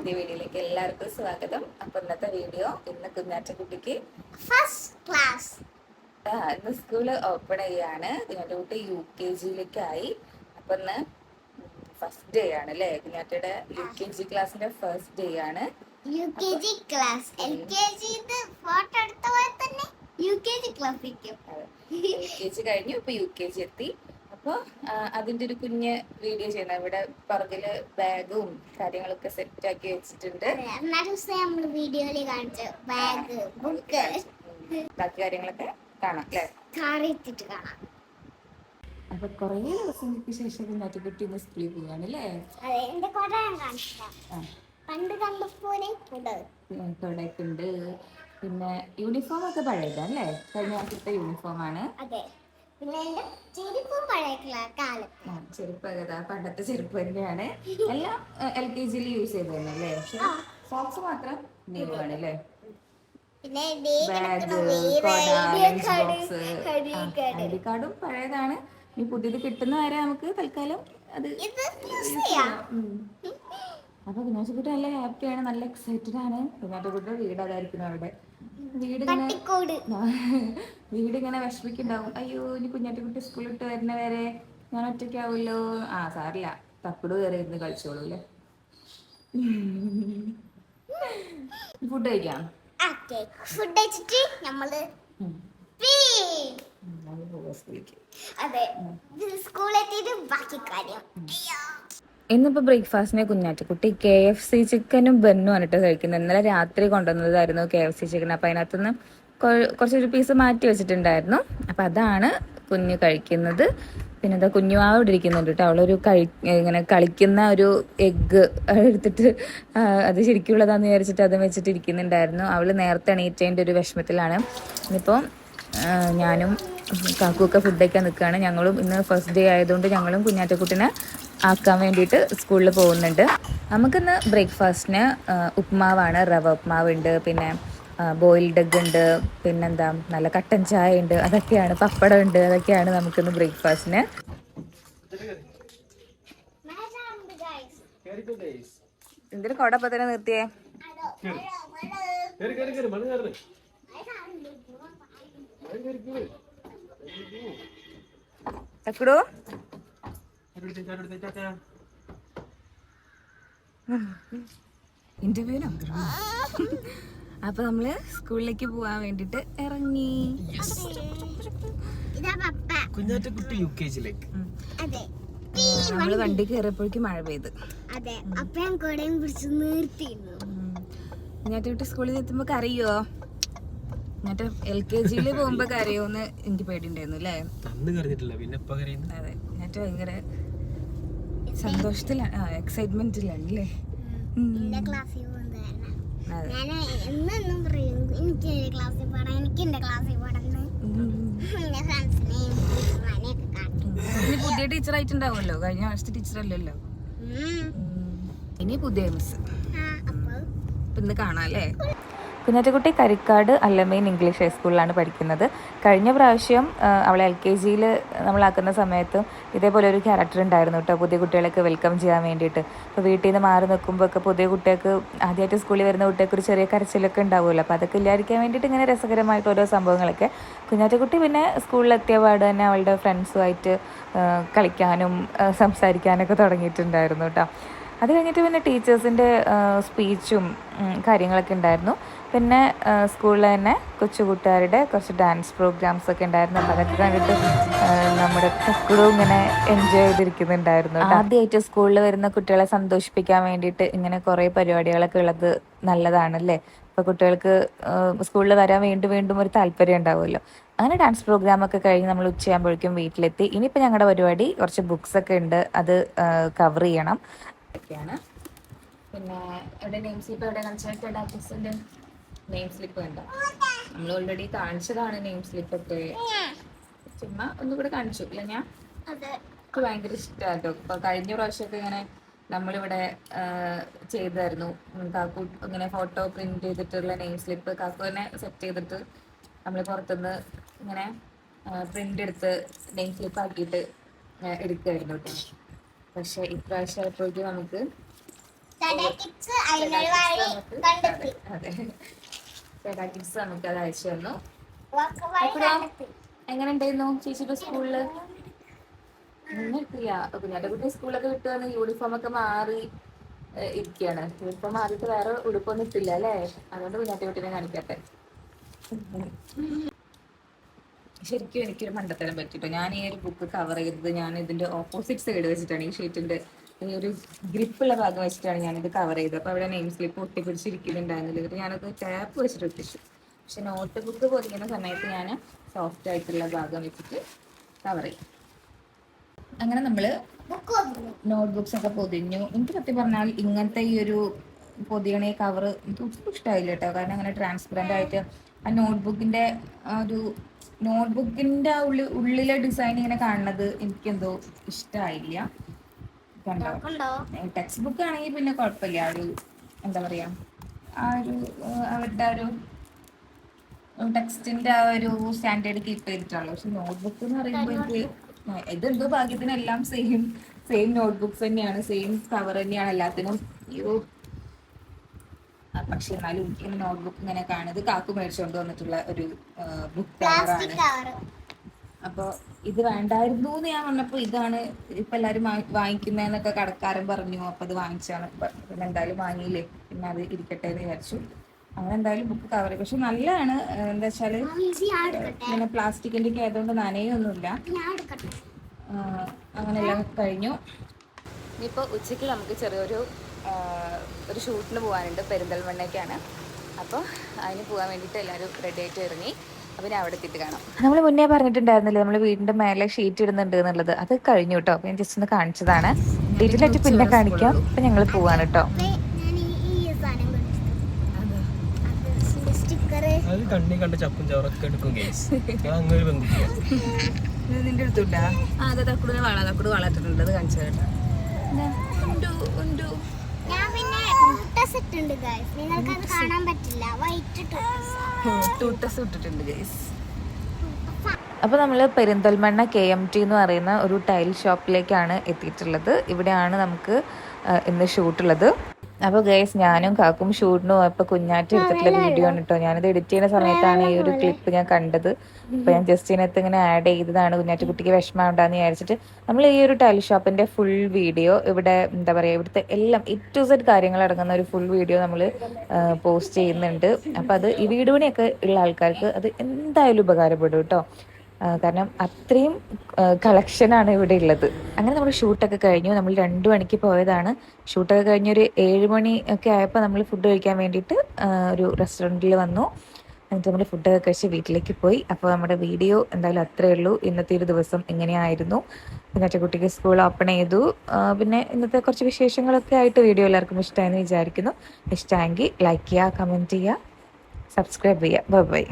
പുതിയ വീഡിയോയിലേക്ക് എല്ലാവർക്കും സ്വാഗതം. അപ്പൊ ഇന്നത്തെ വീഡിയോ ഇന്ന് കുഞ്ഞാറ്റക്കുട്ടിക്ക് ഫസ്റ്റ് ക്ലാസ് ആ, ഇന്ന് സ്കൂൾ ഓപ്പൺ ചെയ്യാണ്. കുഞ്ഞാറ്റ കുട്ടി യു കെ ജിയിലേക്കായി അപ്പൊ ഇന്ന് ഫസ്റ്റ് ഡേ ആണ് അല്ലേ? കുഞ്ഞാറ്റയുടെ യു കെ ജി ക്ലാസ്സിന്റെ ഫസ്റ്റ് ഡേ ആണ്. U K G class L K G photo എടുത്ത പോലെ തന്നെ U K G class U K G കഴിഞ്ഞു. ഇപ്പൊ യു കെ ജി എത്തി. അപ്പൊ അതിന്റെ ഒരു കുഞ്ഞ് വീഡിയോ ചെയ്യുന്നത്. ഇവിടെ പുറകിൽ ബാഗും കാര്യങ്ങളൊക്കെ സെറ്റ് ആക്കി വെച്ചിട്ടുണ്ട്. വീഡിയോയിൽ കാണിച്ച ബാഗ് ബുക്ക് ബാക്കി കാര്യങ്ങളൊക്കെ കാണാം അല്ലേ? കാണാം. അപ്പൊ കുറേ ദിവസങ്ങൾക്ക് ശേഷം കുഞ്ഞാറ്റക്കുട്ടി ഇന്ന് സ്കൂളിൽ പോവാണ് അല്ലേ? പണ്ട് ഉണ്ട് പിന്നെ യൂണിഫോം ഒക്കെ പഴയതല്ലേ കഴിഞ്ഞ വർഷത്തെ യൂണിഫോം ആണ്. അതെ. പിന്നെ ചെരുപ്പും പഴയ കാലത്ത്. ചെരുപ്പ് പണ്ടത്തെ ചെരുപ്പ് തന്നെയാണ്. എല്ലാം എൽ കെ ജിയിൽ യൂസ് ചെയ്ത് തന്നെ അല്ലേ പക്ഷെ സോക്സ് മാത്രം ന്യൂ ആണ് അല്ലേ പിന്നെ. ഐ ഡി കാർഡും പഴയതാണ്. ഇനി പുതിയത് കിട്ടുന്ന വരെ നമുക്ക് തൽക്കാലം അത് ഇത് യൂസ് കുട്ടി ഉം. നല്ല ഹാപ്പിയാണ് നല്ല എക്സൈറ്റഡ് ആണ് കുഞ്ഞാറ്റക്കുട്ടിയുടെ വീട് അതായിരിക്കും അവിടെ. വീട് ഇങ്ങനെ വീട് ഇങ്ങനെ വിഷമിക്കുണ്ടാവും അയ്യോ ഇനി കുഞ്ഞാറ്റക്കുട്ടി സ്കൂളിൽ ഇട്ട് വരുന്ന വരെ ഞാൻ ഒറ്റയ്ക്കാവുമല്ലോ ആ സാറില്ല തപ്പിട് കയറി ഇരുന്ന് കളിച്ചോളൂ അല്ലേ? ഫുഡ് കഴിക്കാം? ഫുഡ് കഴിച്ചിട്ട് നമ്മൾ അതെ. സ്കൂളെത്തിയിട്ട് ബാക്കി കാര്യം. അയ്യോ. ഇന്നിപ്പോൾ ബ്രേക്ക്ഫാസ്റ്റിന് കുഞ്ഞാറ്റക്കുട്ടി കെ എഫ് സി ചിക്കനും ബെന്നും ആണ് കഴിക്കുന്നത് ഇന്നലെ രാത്രി കൊണ്ടുവന്നതായിരുന്നു കെ എഫ് സി ചിക്കൻ അപ്പൊ അതിനകത്തുനിന്ന് കുറച്ചൊരു പീസ് മാറ്റി വെച്ചിട്ടുണ്ടായിരുന്നു. അപ്പോൾ അതാണ് കുഞ്ഞ് കഴിക്കുന്നത്. പിന്നെ എന്താ കുഞ്ഞുമാവ് ഇവിടെ ഇരിക്കുന്നുണ്ട് കേട്ടോ അവളൊരു കഴി ഇങ്ങനെ കളിക്കുന്ന ഒരു എഗ്ഗ് എടുത്തിട്ട് അത് ശരിക്കുള്ളതാന്ന് വിചാരിച്ചിട്ട് അത് വെച്ചിട്ട് ഇരിക്കുന്നുണ്ടായിരുന്നു. അവൾ നേരത്തെ എണീറ്റേന്റെ ഒരു വിഷമത്തിലാണ്. ഇന്നിപ്പോൾ ഞാനും കാക്കുമൊക്കെ ഫുഡൊക്കെ നിൽക്കുകയാണ് ഞങ്ങളും ഇന്ന് ഫസ്റ്റ് ഡേ ആയതുകൊണ്ട് ഞങ്ങളും കുഞ്ഞാറ്റക്കുട്ടിനെ ആക്കാൻ വേണ്ടിയിട്ട് സ്കൂളിൽ പോകുന്നുണ്ട്. നമുക്കിന്ന് ബ്രേക്ക്ഫാസ്റ്റിന് ഉപ്മാവാണ്. റവ ഉപ്മാവുണ്ട് പിന്നെ ബോയിൽഡ് എഗ് ഉണ്ട് പിന്നെന്താ നല്ല കട്ടൻ ചായ ഉണ്ട് അതൊക്കെയാണ് പപ്പടം ഉണ്ട് അതൊക്കെയാണ് നമുക്കിന്ന് ബ്രേക്ക്ഫാസ്റ്റിന്. എന്തിനു കോടപ്പത്തിനെ നിർത്തിയേ? അതോ, ഇന്റർവ്യൂനോ അപ്പൊ നമ്മൾ സ്കൂളിലേക്ക് പോവാൻ വേണ്ടിട്ട് ഇറങ്ങി. ഇതാ കുട്ടി കുഞ്ഞാറ്റക്കുട്ടി യു കെ ജിയിലേക്ക് അതെ. നമ്മൾ വണ്ടി കയറിയപ്പോഴേക്കും മഴ പെയ്ത്. അതെ. അപ്പ ഞാൻ കൊടയും പിടിച്ച് നിർത്തിയിരുന്നു. കുഞ്ഞാറ്റ സ്കൂളിൽ എത്തുമ്പോ കറിയോ കുഞ്ഞാറ്റ എൽ കെ ജിയിൽ പോകുമ്പോ കരയോന്ന് എനിക്ക് പേടിണ്ടായിരുന്നു അല്ലേ? അന്ന് കറിഞ്ഞിട്ടില്ല പിന്നെ ഇപ്പൊ കറിയുന്നു അതെ. കുഞ്ഞാറ്റ ഭയങ്കര സന്തോഷത്തിലാണ് ഉം. ക്ലാസ്സിൽ ഞാൻ എന്നും പറയും എനിക്ക് എന്റെ ക്ലാസ്സിൽ പോകണം എനിക്ക് എന്റെ ക്ലാസ്സിൽ പോകണം പുതിയ ടീച്ചർ ആയിട്ടുണ്ടാവുമല്ലോ കഴിഞ്ഞ വർഷത്തെ ടീച്ചർ അല്ലല്ലോ ഇനി പുതിയ മിസ് ഇന്ന് കാണാം അല്ലേ? കുഞ്ഞാറ്റക്കുട്ടി കരിക്കാട് അല്ലമീൻ ഇംഗ്ലീഷ് ഹൈസ്കൂളിലാണ് പഠിക്കുന്നത്. കഴിഞ്ഞ പ്രാവശ്യം അവളെ എൽ കെ ജിയിൽ നമ്മളാക്കുന്ന സമയത്ത് ഇതേപോലെ ഒരു ക്യാരക്ടർ ഉണ്ടായിരുന്നു കേട്ടോ പുതിയ കുട്ടികളൊക്കെ വെൽക്കം ചെയ്യാൻ വേണ്ടിയിട്ട്. അപ്പോൾ വീട്ടിൽ നിന്ന് മാറി നിൽക്കുമ്പോൾ ഒക്കെ പുതിയ കുട്ടികൾക്ക് ആദ്യമായിട്ട് സ്കൂളിൽ വരുന്ന കുട്ടികൾക്ക് ഒരു ചെറിയ കരച്ചിലൊക്കെ ഉണ്ടാവുമല്ലോ. അപ്പോൾ അതൊക്കെ ഇല്ലാതിരിക്കാൻ വേണ്ടിയിട്ട് ഇങ്ങനെ രസകരമായിട്ട് ഓരോ സംഭവങ്ങളൊക്കെ. കുഞ്ഞാറ്റക്കുട്ടി പിന്നെ സ്കൂളിലെത്തിയ പാട് തന്നെ അവളുടെ ഫ്രണ്ട്സുമായിട്ട് കളിക്കാനും സംസാരിക്കാനൊക്കെ തുടങ്ങിയിട്ടുണ്ടായിരുന്നു കേട്ടോ അത് കഴിഞ്ഞിട്ട് പിന്നെ ടീച്ചേഴ്സിന്റെ സ്പീച്ചും കാര്യങ്ങളൊക്കെ ഉണ്ടായിരുന്നു. പിന്നെ സ്കൂളിൽ തന്നെ കൊച്ചു കൂട്ടുകാരുടെ കുറച്ച് ഡാൻസ് പ്രോഗ്രാംസ് ഒക്കെ ഉണ്ടായിരുന്നു. അപ്പോൾ അതൊക്കെ കണ്ടിട്ട് നമ്മുടെ കുക്കുടും ഇങ്ങനെ എൻജോയ് ചെയ്തിരിക്കുന്നുണ്ടായിരുന്നു ആദ്യമായിട്ട് സ്കൂളിൽ വരുന്ന കുട്ടികളെ സന്തോഷിപ്പിക്കാൻ വേണ്ടിയിട്ട് ഇങ്ങനെ കുറേ പരിപാടികളൊക്കെ ഉള്ളത് നല്ലതാണല്ലേ? അപ്പോൾ കുട്ടികൾക്ക് സ്കൂളിൽ വരാൻ വീണ്ടും വീണ്ടും ഒരു താല്പര്യം ഉണ്ടാവുമല്ലോ? അങ്ങനെ ഡാൻസ് പ്രോഗ്രാം ഒക്കെ കഴിഞ്ഞ് നമ്മൾ ഉച്ചയാകുമ്പോഴേക്കും വീട്ടിലെത്തി. ഇനിയിപ്പോൾ ഞങ്ങളുടെ പരിപാടി കുറച്ച് ബുക്സ് ഒക്കെ ഉണ്ട്. അത് കവർ ചെയ്യണം. ഒക്കെയാണ് പിന്നെ എവിടെ നെയിം സ്ലിപ്പ് എവിടെ കൺസൾട്ടഡ് ആർട്ടിസ്റ്റിന്റെ നെയിം സ്ലിപ്പ് ഉണ്ട് നമ്മൾ ഓൾറെഡി കാണിച്ചതാണ് നെയിം സ്ലിപ്പ് ഒക്കെ. ചുമ്മാ ഒന്നുകൂടെ കാണിച്ചു ഇല്ല ഞാൻ? എനിക്ക് ഭയങ്കര ഇഷ്ടമായിട്ടോ ഇപ്പൊ കഴിഞ്ഞ പ്രാവശ്യമൊക്കെ ഇങ്ങനെ നമ്മളിവിടെ ചെയ്തായിരുന്നു. കാക്കു ഇങ്ങനെ ഫോട്ടോ പ്രിന്റ് ചെയ്തിട്ടുള്ള നെയിം സ്ലിപ്പ് കാക്കു തന്നെ സെറ്റ് ചെയ്തിട്ട് നമ്മൾ പുറത്തുനിന്ന് ഇങ്ങനെ പ്രിന്റ് എടുത്ത് നെയിം സ്ലിപ്പ് ആക്കിയിട്ട് എടുക്കുമായിരുന്നു കേട്ടോ. പക്ഷെ ഇപ്രാവശ്യം ആയപ്പോഴേക്കും നമുക്ക് അതെ. ചേട്ടാ കിഡ്സ് നമുക്ക് അത് അയച്ചു തന്നു. എങ്ങനെ ഉണ്ടായിരുന്നു ചേച്ചിയുടെ സ്കൂളിൽ? കുഞ്ഞാറ്റ കുട്ടി സ്കൂളൊക്കെ വിട്ടു വന്ന് യൂണിഫോം ഒക്കെ മാറി ഇരിക്കുകയാണ് യൂണിഫോം മാറിയിട്ട് വേറെ ഉടുപ്പൊന്നും ഇട്ടില്ല അല്ലേ? അതുകൊണ്ട് കുഞ്ഞാറ്റ കുട്ടീനെ കാണിക്കട്ടെ. ശരിക്കും എനിക്കൊരു മണ്ടത്തരം പറ്റിട്ടോ. ഞാൻ ഈ ഒരു ബുക്ക് കവർ ചെയ്തത് ഞാൻ ഇതിന്റെ ഓപ്പോസിറ്റ് സൈഡ് വെച്ചിട്ടാണ്. ഈ ഷീറ്റിന്റെ ഈ ഒരു ഗ്രിപ്പുള്ള ഭാഗം വെച്ചിട്ടാണ് ഞാനിത് കവർ ചെയ്തത്. അപ്പൊ അവിടെ നെയിം സ്ലിപ്പ് ഒട്ടിപ്പിടിച്ചിരിക്കുന്നുണ്ടായിരുന്നില്ല. എന്നിട്ട് ഞാനത് ടാപ്പ് വെച്ചിട്ട് ഒട്ടിച്ചു. പക്ഷെ നോട്ട് ബുക്ക് പൊതിയുന്ന സമയത്ത് ഞാൻ സോഫ്റ്റ് ആയിട്ടുള്ള ഭാഗം വെച്ചിട്ട് കവർ ചെയ്യും അങ്ങനെ നമ്മൾ നോട്ട് ബുക്സ് ഒക്കെ പൊതിഞ്ഞു. എനിക്ക് സത്യം പറഞ്ഞാൽ ഇങ്ങനത്തെ ഈ ഒരു പൊതിയണ കവർ എനിക്ക് ഒട്ടും ഇഷ്ടമായില്ല കേട്ടോ കാരണം അങ്ങനെ ട്രാൻസ്പെറന്റ് ആയിട്ട് ആ നോട്ട്ബുക്കിന്റെ ഒരു നോട്ട്ബുക്കിന്റെ ആ ഉള്ളി ഉള്ളിലെ ഡിസൈൻ ഇങ്ങനെ കാണുന്നത് എനിക്കെന്തോ ഇഷ്ടമായില്ല ടെക്സ്റ്റ് ബുക്ക് ആണെങ്കിൽ പിന്നെ കുഴപ്പമില്ല. ആ ഒരു എന്താ പറയാ ആ ഒരു അവരുടെ ആ ഒരു ടെക്സ്റ്റിന്റെ ആ ഒരു സ്റ്റാൻഡേർഡ് കീപ്പ് ചെയ്തിട്ടുള്ളൂ. പക്ഷെ നോട്ട്ബുക്ക് എന്ന് പറയുമ്പോൾ എനിക്ക് ഇതെന്തോ ഭാഗ്യത്തിനെല്ലാം സെയിം സെയിം നോട്ട്ബുക്സ് തന്നെയാണ് സെയിം കവർ തന്നെയാണ് എല്ലാത്തിനും. പക്ഷെ എന്നാലും എനിക്ക് നോട്ട്ബുക്ക് ഇങ്ങനെ കാണുന്നത് കാക്കു മേടിച്ചുകൊണ്ട് വന്നിട്ടുള്ള ഒരു ബുക്ക് കവറാണ് പ്ലാസ്റ്റിക് കവർ അപ്പൊ ഇത് വേണ്ടായിരുന്നു എന്ന് ഞാൻ പറഞ്ഞപ്പോ ഇതാണ് ഇപ്പൊ എല്ലാരും വാങ്ങി- വാങ്ങിക്കുന്നതെന്നൊക്കെ കടക്കാരൻ പറഞ്ഞു. അപ്പൊ അത് വാങ്ങിച്ചാണ്. പിന്നെ എന്തായാലും വാങ്ങിയില്ലേ? പിന്നെ അത് ഇരിക്കട്ടെ എന്ന് വിചാരിച്ചു. അങ്ങനെ എന്തായാലും ബുക്ക് കവർ പക്ഷെ നല്ലതാണ്. എന്താ എടുക്കട്ടെ. ഇങ്ങനെ പ്ലാസ്റ്റിക്കിന്റെ ഒക്കെ ആയതുകൊണ്ട് നനയൊന്നുമില്ല. അങ്ങനെയെല്ലാം കഴിഞ്ഞു. ഇനിയിപ്പോൾ ഉച്ചയ്ക്ക് നമുക്ക് ചെറിയൊരു ഒരു ഷൂട്ടിന് പോകാനുണ്ട് പെരിന്തൽമണ്ണയ്ക്കാണ്. അപ്പോൾ അതിന് പോകാൻ വേണ്ടിയിട്ട് എല്ലാവരും റെഡി ആയിട്ട് ഇറങ്ങി. പിന്നെ അവിടെ എത്തിയിട്ട് കാണാം. നമ്മൾ മുന്നേ പറഞ്ഞിട്ടുണ്ടായിരുന്നല്ലോ നമ്മൾ വീടിന്റെ മേലെ ഷീറ്റ് ഇടുന്നുണ്ട് എന്നുള്ളത്. അത് കഴിഞ്ഞു കേട്ടോ. അപ്പോൾ ഞാൻ ജസ്റ്റ് ഒന്ന് കാണിച്ചതാണ്. ഡീറ്റെയിൽ ആയിട്ട് പിന്നെ കാണിക്കാം. അപ്പം ഞങ്ങൾ പോവാണ് കേട്ടോ. ഞാൻ ഈ ഈ സാധനം കണ്ടിട്ടു സ്റ്റിക്കർ അത് കണ്ണി കണ്ട ചപ്പും ചോറൊക്കെ എടുക്കും കേസ് ഞാൻ അങ്ങനെ ഒരു പെൺകുട്ടിയാണ് നിന്റെ അടുത്തുണ്ടാ? ആ അതെ തക്കുടിനെ വള തക്കുടു വളർത്തിട്ടുണ്ട് അത് കാണിച്ചു കേട്ടോ. ടൂട്ടസ് ഇട്ടുണ്ട് ഗൈസ് നിങ്ങൾക്ക് അത് കാണാൻ പറ്റില്ല. വൈറ്റ് ടൂട്ടസ് ടൂട്ടസ് ഇട്ടിട്ടുണ്ട് ഗൈസ് അപ്പോൾ നമ്മൾ പെരിന്തൽമണ്ണ കെ എം ടി എന്ന് പറയുന്ന ഒരു ടൈൽ ഷോപ്പിലേക്കാണ് എത്തിയിട്ടുള്ളത്. ഇവിടെയാണ് നമുക്ക് ഇന്ന് ഷൂട്ടുള്ളത് അപ്പോൾ ഗൈസ് ഞാനും കാക്കും ഷൂട്ടിനും പോയപ്പോൾ കുഞ്ഞാറ്റ എടുത്തിട്ടുള്ള വീഡിയോ ആണ് കേട്ടോ ഞാനിത് എഡിറ്റ് ചെയ്യുന്ന സമയത്താണ് ഈ ഒരു ക്ലിപ്പ് ഞാൻ കണ്ടത്. അപ്പോൾ ഞാൻ ജസ്റ്റ് ഇതിനകത്ത് ഇങ്ങനെ ആഡ് ചെയ്തതാണ്. കുഞ്ഞാറ്റ് കുട്ടിക്ക് വിഷമം ഉണ്ടാന്ന് വിചാരിച്ചിട്ട് നമ്മൾ ഈ ഒരു ടൈൽ ഷോപ്പിന്റെ ഫുൾ വീഡിയോ ഇവിടെ എന്താ പറയുക ഇവിടുത്തെ എല്ലാം എ ടു സെഡ് കാര്യങ്ങൾ അടങ്ങുന്ന ഒരു ഫുൾ വീഡിയോ നമ്മൾ പോസ്റ്റ് ചെയ്യുന്നുണ്ട്. അപ്പോൾ അത് ഈ വീടുപണിയൊക്കെ ഉള്ള ആൾക്കാർക്ക് അത് എന്തായാലും ഉപകാരപ്പെടും കേട്ടോ കാരണം അത്രയും കളക്ഷനാണ് ഇവിടെ ഉള്ളത്. അങ്ങനെ നമ്മൾ ഷൂട്ടൊക്കെ കഴിഞ്ഞു. നമ്മൾ രണ്ടു മണിക്ക് പോയതാണ്. ഷൂട്ടൊക്കെ കഴിഞ്ഞൊരു ഏഴ് മണി ഒക്കെ ആയപ്പോൾ നമ്മൾ ഫുഡ് കഴിക്കാൻ വേണ്ടിയിട്ട് ഒരു റെസ്റ്റോറന്റിൽ വന്നു. എന്നിട്ട് നമ്മൾ ഫുഡൊക്കെ കഴിച്ച് വീട്ടിലേക്ക് പോയി. അപ്പോൾ നമ്മുടെ വീഡിയോ എന്തായാലും അത്രയേ ഉള്ളൂ. ഇന്നത്തെ ഒരു ദിവസം എങ്ങനെയായിരുന്നു പിന്നെ കുട്ടിക്ക് സ്കൂൾ ഓപ്പൺ ചെയ്തു. പിന്നെ ഇന്നത്തെ കുറച്ച് വിശേഷങ്ങളൊക്കെ ആയിട്ട് വീഡിയോ എല്ലാവർക്കും ഇഷ്ടമായെന്ന് വിചാരിക്കുന്നു. ഇഷ്ടമായെങ്കിൽ ലൈക്ക് ചെയ്യുക കമന്റ് ചെയ്യുക സബ്സ്ക്രൈബ് ചെയ്യുക. Bye bye